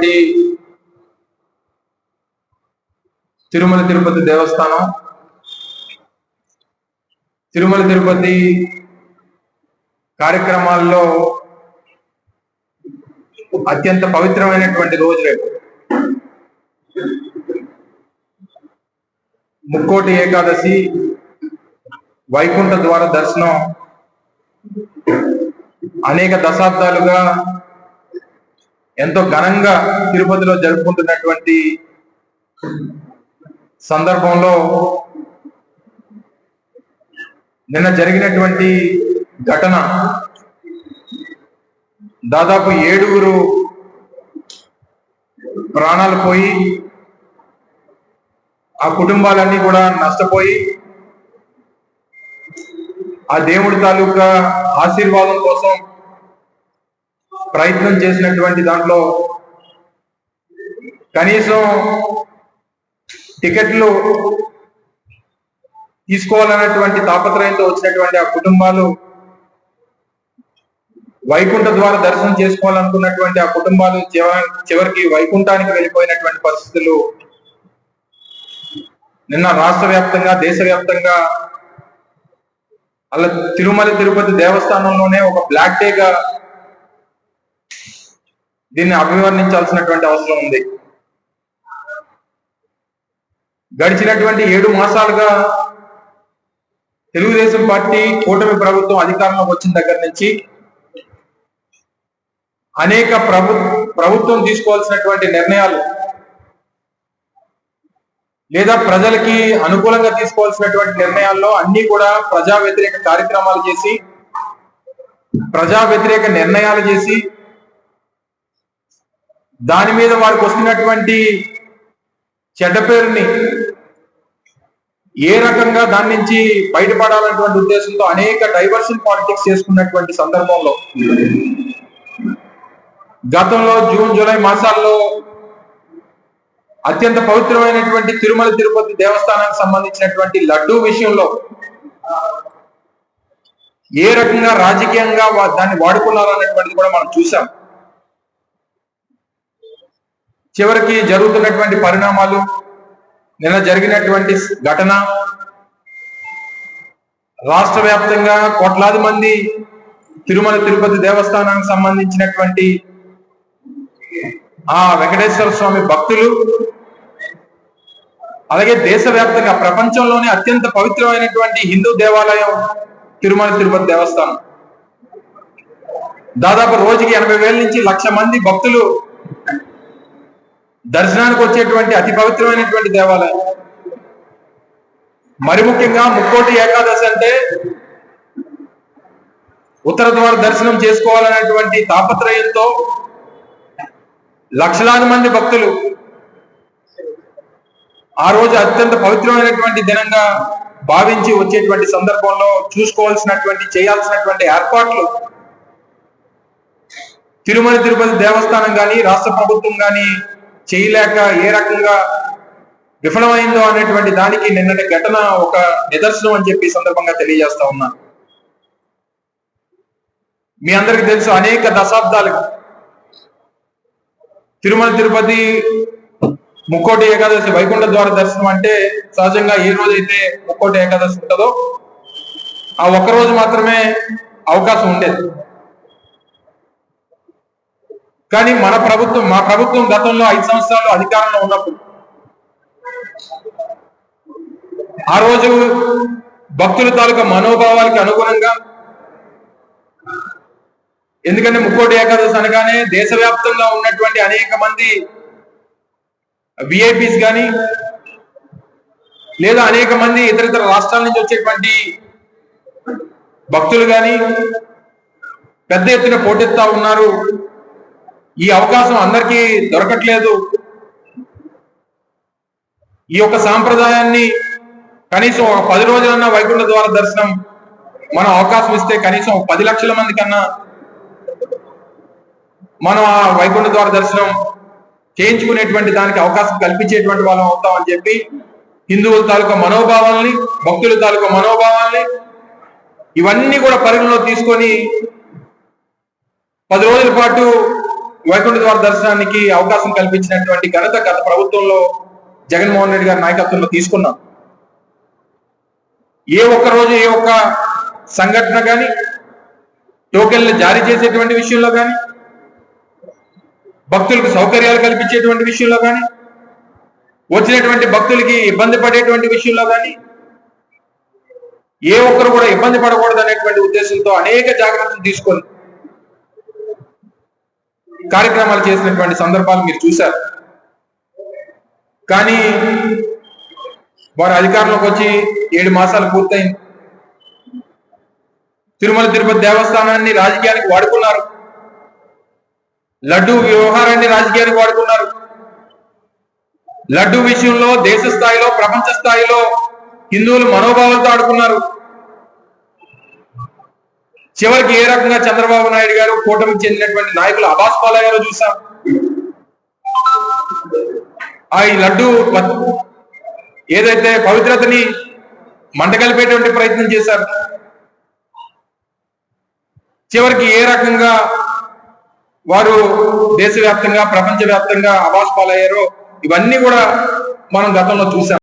ఉన్నటువంటి తిరుమల తిరుపతి దేవస్థానం. తిరుమల తిరుపతి కార్యక్రమాల్లో అత్యంత పవిత్రమైనటువంటి రోజు రేపు. ముక్కోటి ఏకాదశి వైకుంఠ ద్వార దర్శనం అనేక దశాబ్దాలుగా ఎంతో ఘనంగా తిరుపతిలో జరుపుకుంటున్నటువంటి సందర్భంలో నిన్న జరిగినటువంటి ఘటన దాదాపు ఏడుగురు ప్రాణాలు పోయి ఆ కుటుంబాలన్నీ కూడా నష్టపోయి ఆ దేవుడి తాలూకా ఆశీర్వాదం కోసం ప్రయత్నం చేసినటువంటి దాంట్లో కనీసం టికెట్లు తీసుకోవాలన్నటువంటి తాపత్రయంతో వచ్చినటువంటి ఆ కుటుంబాలు వైకుంఠ ద్వారా దర్శనం చేసుకోవాలనుకున్నటువంటి ఆ కుటుంబాలు చివరికి వైకుంఠానికి వెళ్ళిపోయినటువంటి పరిస్థితులు నిన్న రాష్ట్ర వ్యాప్తంగా దేశవ్యాప్తంగా అలా తిరుమల తిరుపతి దేవస్థానంలోనే ఒక బ్లాక్ డేగా దీన్ని అభివర్ణించాల్సినటువంటి అవసరం ఉంది. గడిచినటువంటి ఏడు మాసాలుగా తెలుగుదేశం పార్టీ కూటమి ప్రభుత్వం అధికారంలో వచ్చిన దగ్గర నుంచి అనేక ప్రభు ప్రభుత్వం తీసుకోవాల్సినటువంటి నిర్ణయాలు లేదా ప్రజలకి అనుకూలంగా తీసుకోవాల్సినటువంటి నిర్ణయాల్లో అన్ని కూడా ప్రజా వ్యతిరేక కార్యక్రమాలు చేసి ప్రజా వ్యతిరేక నిర్ణయాలు చేసి దాని మీద వారికి వస్తున్నటువంటి చెడ్డ పేరుని ఏ రకంగా దాని నుంచి బయటపడాలన్నటువంటి ఉద్దేశంతో అనేక డైవర్షన్ పాలిటిక్స్ చేసుకున్నటువంటి సందర్భంలో గతంలో జూన్ జూలై మాసాల్లో అత్యంత పవిత్రమైనటువంటి తిరుమల తిరుపతి దేవస్థానానికి సంబంధించినటువంటి లడ్డూ విషయంలో ఏ రకంగా రాజకీయంగా దాన్ని వాడుకున్నారు అనేటువంటిది కూడా మనం చూసాం చివరికి జరుగుతున్నటువంటి పరిణామాలు నిన్న జరిగినటువంటి ఘటన రాష్ట్ర వ్యాప్తంగా కోట్లాది మంది తిరుమల తిరుపతి దేవస్థానానికి సంబంధించినటువంటి ఆ వెంకటేశ్వర స్వామి భక్తులు అలాగే దేశవ్యాప్తంగా ప్రపంచంలోనే అత్యంత పవిత్రమైనటువంటి హిందూ దేవాలయం తిరుమల తిరుపతి దేవస్థానం. దాదాపు రోజుకి ఎనభై వేల నుంచి లక్ష మంది భక్తులు దర్శనానికి వచ్చేటువంటి అతి పవిత్రమైనటువంటి దేవాలయం. మరి ముఖ్యంగా ముక్కోటి ఏకాదశి అంటే ఉత్తర ద్వార దర్శనం చేసుకోవాలనేటువంటి తాపత్రయంతో లక్షలాది మంది భక్తులు ఆ రోజు అత్యంత పవిత్రమైనటువంటి దినంగా భావించి వచ్చేటువంటి సందర్భంలో చూసుకోవాల్సినటువంటి చేయాల్సినటువంటి ఏర్పాట్లు తిరుమల తిరుపతి దేవస్థానం కానీ రాష్ట్ర ప్రభుత్వం కానీ చేయలేక ఏ రకంగా విఫలమైందో అనేటువంటి దానికి నిన్నటి ఘటన ఒక నిదర్శనం అని చెప్పి సందర్భంగా తెలియజేస్తా ఉన్నా. మీ అందరికి తెలుసు అనేక దశాబ్దాలుగా తిరుమల తిరుపతి ముక్కోటి ఏకాదశి వైకుంఠ ద్వార దర్శనం అంటే సహజంగా ఏ రోజైతే ముక్కోటి ఏకాదశి ఉంటుందో ఆ ఒక్క రోజు మాత్రమే అవకాశం ఉండేది. కానీ మన ప్రభుత్వం మా ప్రభుత్వం గతంలో ఐదు సంవత్సరాలు అధికారంలో ఉన్నప్పుడు ఆ రోజు భక్తుల తాలూకా మనోభావాలకి అనుగుణంగా ఎందుకంటే ముక్కోటి ఏకాదశి అనగానే దేశవ్యాప్తంగా ఉన్నటువంటి అనేక మంది విఐపీస్ కానీ లేదా అనేక మంది ఇతర ఇతర రాష్ట్రాల నుంచి వచ్చేటువంటి భక్తులు కానీ పెద్ద ఎత్తున పోటెత్తా ఉన్నారు. ఈ అవకాశం అందరికీ దొరకట్లేదు. ఈ యొక్క సాంప్రదాయాన్ని కనీసం ఒక పది రోజులన్నా వైకుంఠ ద్వార దర్శనం మనం అవకాశం ఇస్తే కనీసం పది లక్షల మంది కన్నా మనం ఆ వైకుంఠ ద్వార దర్శనం చేయించుకునేటువంటి దానికి అవకాశం కల్పించేటువంటి వాళ్ళం అవుతామని చెప్పి హిందువుల తాలూకా మనోభావాల్ని భక్తుల తాలూకా మనోభావాల్ని ఇవన్నీ కూడా పరిగణలో తీసుకొని పది రోజుల పాటు వైకుంఠ ద్వార దర్శనానికి అవకాశం కల్పించినటువంటి ఘనత గత ప్రభుత్వంలో జగన్మోహన్ రెడ్డి గారి నాయకత్వంలో తీసుకున్నాం. ఏ ఒక్క రోజు ఏ ఒక్క సంఘటన కానీ టోకెన్లు జారీ చేసేటువంటి విషయంలో కానీ భక్తులకు సౌకర్యాలు కల్పించేటువంటి విషయంలో కానీ వచ్చినటువంటి భక్తులకి ఇబ్బంది పడేటువంటి విషయంలో కానీ ఏ ఒక్కరు కూడా ఇబ్బంది పడకూడదు అనేటువంటి ఉద్దేశంతో అనేక జాగ్రత్తలు తీసుకొని కార్యక్రమాలు చేసినటువంటి సందర్భాలు మీరు చూశారు. కానీ వారు అధికారంలోకి వచ్చి ఏడు మాసాలు పూర్తయింది. తిరుమల తిరుపతి దేవస్థానాన్ని రాజకీయానికి వాడుకున్నారు. లడ్డు వ్యవహారాన్ని రాజకీయానికి వాడుకున్నారు. లడ్డు విషయంలో దేశ స్థాయిలో ప్రపంచ స్థాయిలో హిందువులు మనోభావాలతో ఆడుకున్నారు. చివరికి ఏ రకంగా చంద్రబాబు నాయుడు గారు కూటమికి చెందినటువంటి నాయకులు అబాస్ పాలయ్యారో చూసాం. ఆ ఈ లడ్డు ఏదైతే పవిత్రతని మంటగలిపేటువంటి ప్రయత్నం చేశారు. చివరికి ఏ రకంగా వారు దేశవ్యాప్తంగా ప్రపంచవ్యాప్తంగా అవాస్ పాలయ్యారో ఇవన్నీ కూడా మనం గతంలో చూసాం.